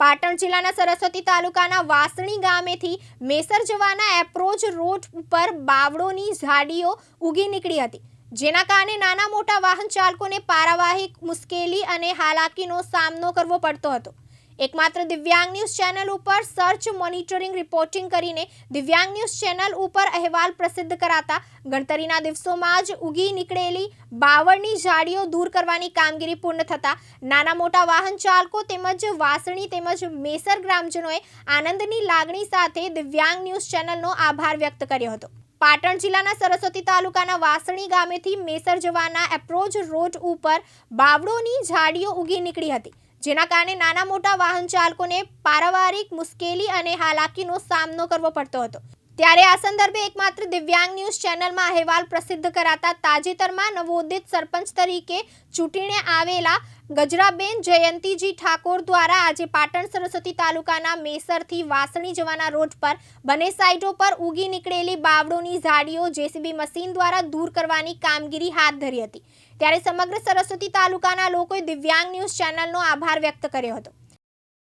પાટણ જિલ્લાના સરસ્વતી તાલુકાના વાસણી ગામેથી મેસર જવાના એપ્રોચ રોડ ઉપર બાવળોની ઝાડીઓ ઉગી નીકળી હતી, જેના કારણે નાના મોટા વાહન ચાલકોને પારાવાહિક મુશ્કેલી અને હાલાકીનો સામનો કરવો પડતો હતો. એકમાત્ર દિવ્યાંગ ન્યૂઝ ચેનલ ઉપર સર્ચ મોનિટરિંગ રિપોર્ટિંગ કરીને દિવ્યાંગ ન્યૂઝ ચેનલ ઉપર અહેવાલ પ્રસિદ્ધ કરાતા ગણતરીના દિવસોમાં જ ઉગી નીકળેલી બાવળની ઝાડીઓ દૂર કરવાની કામગીરી પૂર્ણ થતા નાના મોટા વાહન ચાલકો તેમજ વાસણી તેમજ મેસર ગ્રામજનોએ આનંદની લાગણી સાથે દિવ્યાંગ ન્યૂઝ ચેનલનો આભાર વ્યક્ત કર્યો હતો. પાટણ જિલ્લાના સરસ્વતી તાલુકાના વાસણી ગામેથી મેસર જવાના એપ્રોચ રોડ ઉપર બાવળોની ઝાડીઓ ઉગી નીકળી હતી. જેના કારણે નાના મોટા વાહન ચાલકોને પારિવારિક મુશ્કેલી અને હાલાકીનો સામનો કરવો પડતો હતો. ત્યારે આ સંદર્ભે એકમાત્ર દિવ્યાંગ ન્યૂઝ ચેનલમાં અહેવાલ પ્રસિદ્ધ કરાતા તાજેતરમાં નવોદિત સરપંચ તરીકે ચૂંટીને આવેલા ગજરાબેન જયંતીજી ઠાકોર દ્વારા આજે પાટણ સરસ્વતી તાલુકાના મેસરથી વાસણી જવાના રોડ પર બંને સાઇડો પર ઉગી નીકળેલી બાવળોની ઝાડીઓ જેસીબી મશીન દ્વારા દૂર કરવાની કામગીરી હાથ ધરી હતી. ત્યારે સમગ્ર સરસ્વતી તાલુકાના લોકોએ દિવ્યાંગ ન્યૂઝ ચેનલનો આભાર વ્યક્ત કર્યો હતો.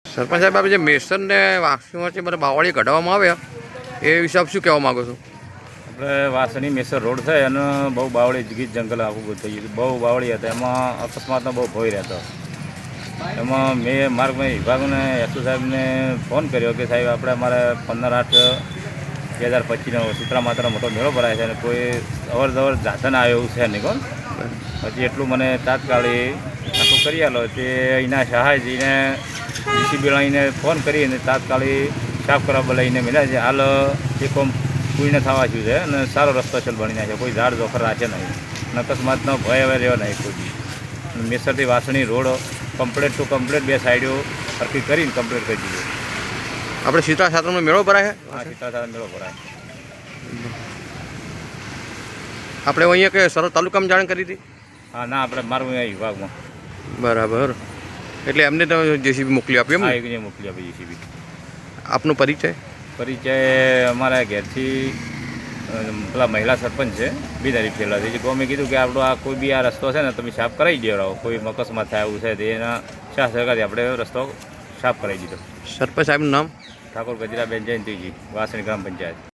સરપંચ સાહેબ આપણે જે મેસનને વાસણીમાંથી મને બાવળી કઢાવવામાં આવ્યા એ વિશે આપ શું કહેવા માગો છો? આપણે વાસણી મેસર રોડ થાય અને બહુ બાવળી ગીત જંગલ આવું બધું થઈ ગયું બહુ બાવળી હતા. એમાં અકસ્માતનો બહુ ભય રહેતો. એમાં મેં માર્ગમાં વિભાગને એસઓ સાહેબને ફોન કર્યો કે સાહેબ આપણે અમારે પંદર આઠ બે હજાર પચીસનો ચિત્રા માત્ર મોટો મેળો ભરાય છે અને કોઈ અવર જવર જાતન આવે એવું છે નહીં કોણ? પછી એટલું મને તાત્કાલિક આખું કરી આલો તે અહીંના સહાયજીને જીસીબી લઈને ફોન કરીને તાત્કાલિક સાફ કરવા લઈને મળ્યા છે. હાલ એ કોમ પૂર્ણ થવા છું છે અને સારો રસ્તો ચલ બની નાખ્યો. કોઈ ઝાડ જોખર રાખે નહીં. અને અકસ્માતનો ભય હવે રહ્યો નહીં કોઈ મેસરથી Vasani road complete to complete બે સાઈડો સરખી કરીને કમ્પ્લીટ કરી દીધું. આપણે શીતળા સાતમનો મેળો ભરાય હા શીતળા સીતા સાથે મેળો ભરાય આપણે અહીંયા કે સરહદ તાલુકામાં જાણ કરી હતી? હા ના આપણે મારું અહીંયા વિભાગમાં. બરાબર. એટલે એમને તમે જેસીબી મોકલી આપી એમ આ એક ને મોકલી આપી જેસીબી. આપનો પરિચય? પરિચય અમારા ઘેરથી પેલા મહિલા સરપંચ છે બિદારી ફેલા છે. મેં કીધું કે આપણો આ કોઈ બી આ રસ્તો છે ને તમે સાફ કરાવી દેવડાવો કોઈ અકસ્માત થાય એવું છે તો એના શાહ સરકારથી આપણે રસ્તો સાફ કરાવી દીધો. સરપંચ સાહેબનું નામ? ઠાકોર ગજરાબેન જયંતિજી વાસણી ગ્રામ પંચાયત.